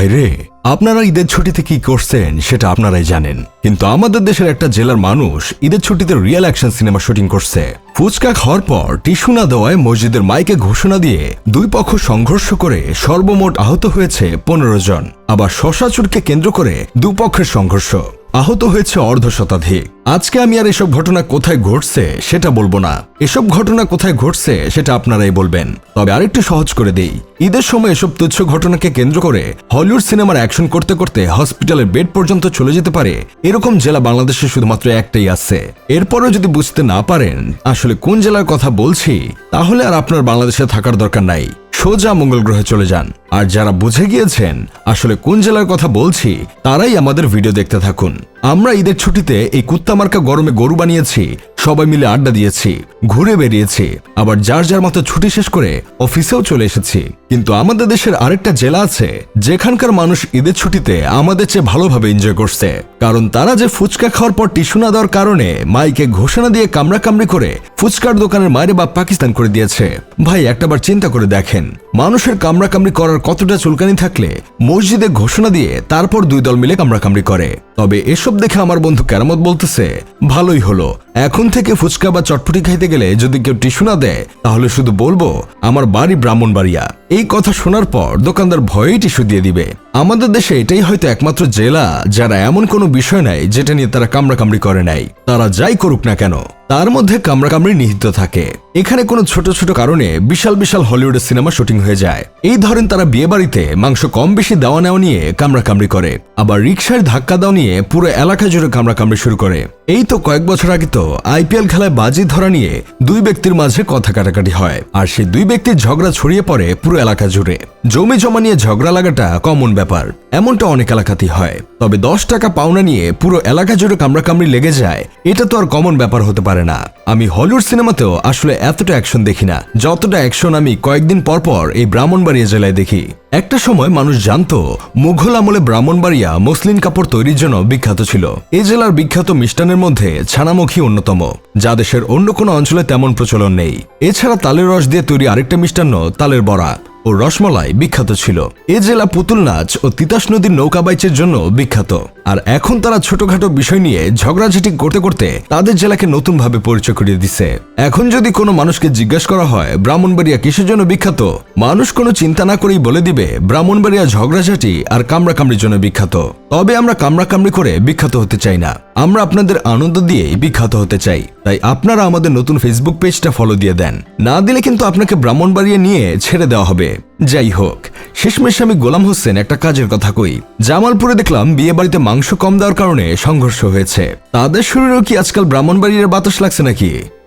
ভাইরে আপনারা ঈদের ছুটিতে কি করছেন সেটা আপনারাই জানেন। কিন্তু আমাদের দেশের একটা জেলার মানুষ ঈদের ছুটিতে রিয়েল অ্যাকশন সিনেমা শুটিং করছে। ফুচকা খাওয়ার পর টিস্যু না দেওয়ায় মসজিদের মাইকে ঘোষণা দিয়ে দুই পক্ষ সংঘর্ষ করে সর্বমোট আহত হয়েছে পনেরো জন। আবার শশা চুরকে কেন্দ্র করে দুপক্ষের সংঘর্ষ। আহত হয়েছে অর্ধ শতাধিক আজকে আমি আর এসব ঘটনা কোথায় ঘটছে সেটা বলব না। এসব ঘটনা কোথায় ঘটছে সেটা আপনারাই বলবেন। তবে আরেকটু সহজ করে দেই। ঈদের সময় এসব তুচ্ছ ঘটনাকে কেন্দ্র করে হলিউড সিনেমার অ্যাকশন করতে করতে হসপিটালের বেড পর্যন্ত চলে যেতে পারে এরকম জেলা বাংলাদেশে শুধুমাত্র একটাই আছে। এরপরও যদি বুঝতে না পারেন আসলে কোন জেলার কথা বলছি, তাহলে আর আপনার বাংলাদেশে থাকার দরকার নাই। সোজা মঙ্গল গ্রহে চলে যান। আর যারা বুঝে গিয়েছেন আসলে কোন জেলার কথা বলছি, তারাই আমাদের ভিডিও দেখতে থাকুন। আমরা ঈদের ছুটিতে এই কুত্তামার্কা গরমে গরু বানিয়েছি, সবাই মিলে আড্ডা দিয়েছি। ঘুরে বেরিয়েছি। আবার যার যার মতো ছুটি শেষ করে অফিসেও চলে এসেছি। কিন্তু আমাদের দেশের আরেকটা জেলা আছে, যেখানকার মানুষ ঈদের ছুটিতে আমাদের চেয়ে ভালোভাবে এনজয় করছে। কারণ তারা যে ফুচকা খাওয়ার পর টিস্যু না দেওয়ার কারণে মাইকে ঘোষণা দিয়ে কামড়া কামড়ি করে ফুচকার দোকানের মায়ের বা পাকিস্তান করে দিয়েছে। ভাই, একটাবার চিন্তা করে দেখেন। মানুষের কামড়াকামড়ি করার কতটা চুলকানি থাকলে মসজিদে ঘোষণা দিয়ে তারপর দুই দল মিলে কামড়াকামড়ি করে। তবে এসব দেখে আমার বন্ধু কেরামত বলতেছে, ভালোই হলো। এখন থেকে ফুচকা বা চটপটি খাইতে গেলে যদি কেউ টিস্যু না দেয়, তাহলে শুধু বলব, আমার বাড়ি ব্রাহ্মণবাড়িয়া। এই কথা শোনার পর দোকানদার ভয়েই টিস্যু দিয়ে দিবে। আমাদের দেশে এটাই হয়তো একমাত্র জেলা যারা এমন কোনো বিষয় নাই যেটা নিয়ে তারা কামড়াকামড়ি করে নাই। তারা যাই করুক না কেন, তার মধ্যে কামড়াকামড়ি নিহিত থাকে। এখানে কোনো ছোট ছোট কারণে বিশাল বিশাল হলিউডের সিনেমা শুটিং হয়ে যায়। এই ধরেন তারা বিয়ে বাড়িতে মাংস কম বেশি দেওয়া নেওয়া নিয়ে কামড়াকামড়ি করে, আবার রিক্সার ধাক্কা দেওয়া নিয়ে পুরো এলাকা জুড়ে কামড়াকামড়ি শুরু করে। এই তো কয়েক বছর আগে তো আইপিএল খেলায় বাজি ধরা নিয়ে দুই ব্যক্তির মাঝে কথা কাটাকাটি হয়, আর সেই দুই ব্যক্তির ঝগড়া ছড়িয়ে পড়ে পুরো এলাকা জুড়ে। জমি জমা নিয়ে ঝগড়া লাগাটা কমন ব্যাপার। এমনটা অনেক এলাকাতেই হয়। তবে দশ টাকা পাওনা নিয়ে পুরো এলাকা জুড়ে কামড়াকামড়ি লেগে যায়, এটা তো আর কমন ব্যাপার হতে পারে না। আমি হলিউড সিনেমাতেও আসলে এতটা অ্যাকশন দেখি না। যতটা অ্যাকশন আমি কয়েকদিন পর পর এই ব্রাহ্মণবাড়িয়া জেলায় দেখি। একটা সময় মানুষ জানতো, মুঘল আমলে ব্রাহ্মণবাড়িয়া মসলিন কাপড় তৈরির জন্য বিখ্যাত ছিল। এই জেলার বিখ্যাত মিষ্টানের মধ্যে ছানামুখী অন্যতম, যা দেশের অন্য কোনো অঞ্চলে তেমন প্রচলন নেই। এছাড়া তালের রস দিয়ে তৈরি আরেকটা মিষ্টান্ন, তালের বড়া। ও রসমলাই বিখ্যাত ছিল। এ জেলা পুতুল নাচ ও তিতাস নদীর নৌকা বাইচের জন্য বিখ্যাত। আর এখন তারা ছোটখাটো বিষয় নিয়ে ঝগড়াঝাটি করতে করতে তাদের জেলাকে নতুনভাবে পরিচয় করিয়ে দিছে। এখন যদি কোনো মানুষকে জিজ্ঞেস করা হয়, ব্রাহ্মণবাড়িয়া কিসের জন্য বিখ্যাত? মানুষ কোনো চিন্তা না করেই বলে দিবে, ব্রাহ্মণবাড়িয়া ঝগড়াঝাটি আর কামড়াকামড়ির জন্য বিখ্যাত। তবে আমরা কামড়াকামড়ি করে বিখ্যাত হতে চাই না। আমরা আপনাদের আনন্দ দিয়েই বিখ্যাত হতে চাই। তাই আপনারা আমাদের নতুন ফেসবুক পেজটা ফলো দিয়ে দেন। না দিলে কিন্তু আপনাকে ব্রাহ্মণবাড়িয়া নিয়ে ছেড়ে দেওয়া হবে। যাই হোক শেষমেশ আমি গোলাম হোসেন একটা কাজের কথা কই। জামালপুরে দেখলাম বিয়ে বাড়িতে মাংস কম দেওয়ার কারণে সংঘর্ষ হয়েছে। তাদের শরীরেও কি আজকাল ব্রাহ্মণবাড়ির বাতাস লাগছে নাকি?